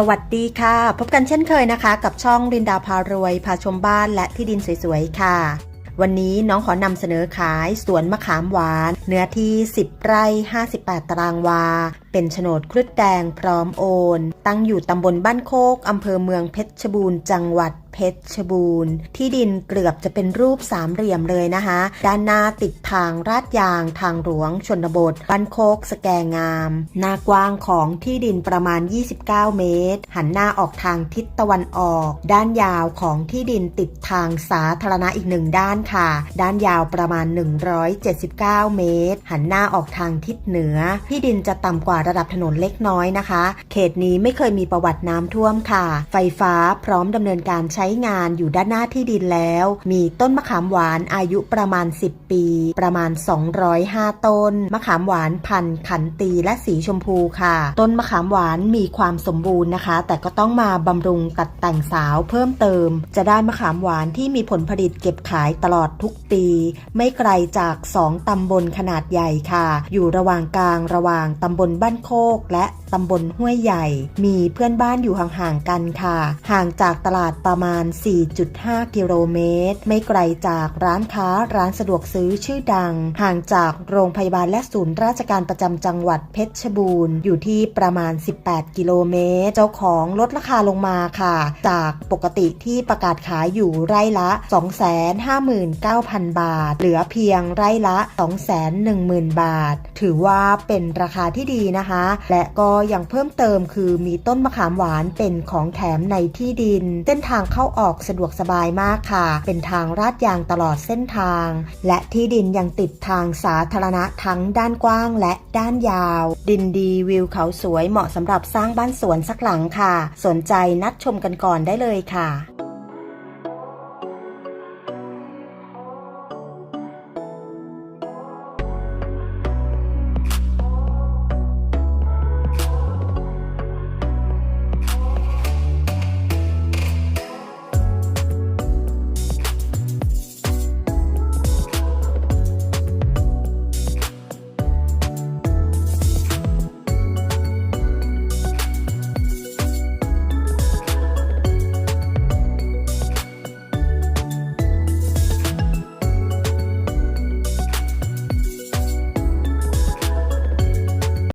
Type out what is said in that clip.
สวัสดีค่ะ พบกันเช่นเคยนะคะ กับช่องรินดาพารวยพาชมบ้านและที่ดินสวยๆ ค่ะ วันนี้น้องขอนำเสนอขายสวนมะขามหวาน เนื้อที่ 10 ไร่ 58 ตารางวา เป็นโฉนดครุฑแดงพร้อมโอน ตั้งอยู่ตำบลบ้านโคกอำเภอเมืองเพชรบูรณ์จังหวัดเพชรบูรณ์ ที่ดินเกือบจะเป็นรูปสามเหลี่ยมเลยนะคะ ด้านหน้าติดทางลาดยางทางหลวงชนบทบ้านโคกสแกงาม หน้ากว้างของที่ดินประมาณ 29 เมตร หันหน้าออกทางทิศตะวันออก ด้านยาวของที่ดินติดทางสาธารณะอีกหนึ่งด้านค่ะ ด้านยาวประมาณ 179 เมตร หันหน้าออกทางทิศเหนือ ที่ดินจะต่ำกว่าระดับถนนเล็กน้อยนะคะ เขตนี้ไม่เคยมีประวัติน้ำท่วมค่ะ ไฟฟ้าพร้อมดำเนินการใช้งานอยู่ด้านหน้าที่ดินแล้ว มีต้นมะขามหวานอายุประมาณ 10 ปี ประมาณ 205 ต้น มะขามหวานพันธุ์ขันตีและสีชมพูค่ะ ต้นมะขามหวานมีความสมบูรณ์นะคะ แต่ก็ต้องมาบำรุงตัดแต่งสาวเพิ่มเติม จะได้มะขามหวานที่มีผลผลิตเก็บขายตลอดทุกปี ไม่ไกลจาก 2 ตำบลขนาดใหญ่ค่ะ อยู่ระหว่างกลางระหว่างตำบลบ้าบ้านโคกและตำบลห้วยใหญ่ มีเพื่อนบ้านอยู่ห่างๆกันค่ะ ห่างจากตลาดประมาณ 4.5 กิโลเมตร ไม่ไกลจากร้านค้าร้านสะดวกซื้อชื่อดัง ห่างจากโรงพยาบาลและศูนย์ราชการประจำจังหวัดเพชรบูรณ์ อยู่ที่ประมาณ 18 กิโลเมตร เจ้าของลดราคาลงมาค่ะ จากปกติที่ประกาศขายอยู่ไร่ละ 259,000 บาท เหลือเพียงไร่ละ 210,000 บาท ถือว่าเป็นราคาที่ดีนะคะ และก็ยังเพิ่มเติมคือมีต้นมะขามหวานเป็นของแถมในที่ดิน เส้นทางเข้าออกสะดวกสบายมากค่ะ เป็นทางลาดยางตลอดเส้นทาง และที่ดินยังติดทางสาธารณะทั้งด้านกว้างและด้านยาว ดินดีวิวเขาสวยเหมาะสำหรับสร้างบ้านสวนสักหลังค่ะ สนใจนัดชมกันก่อนได้เลยค่ะ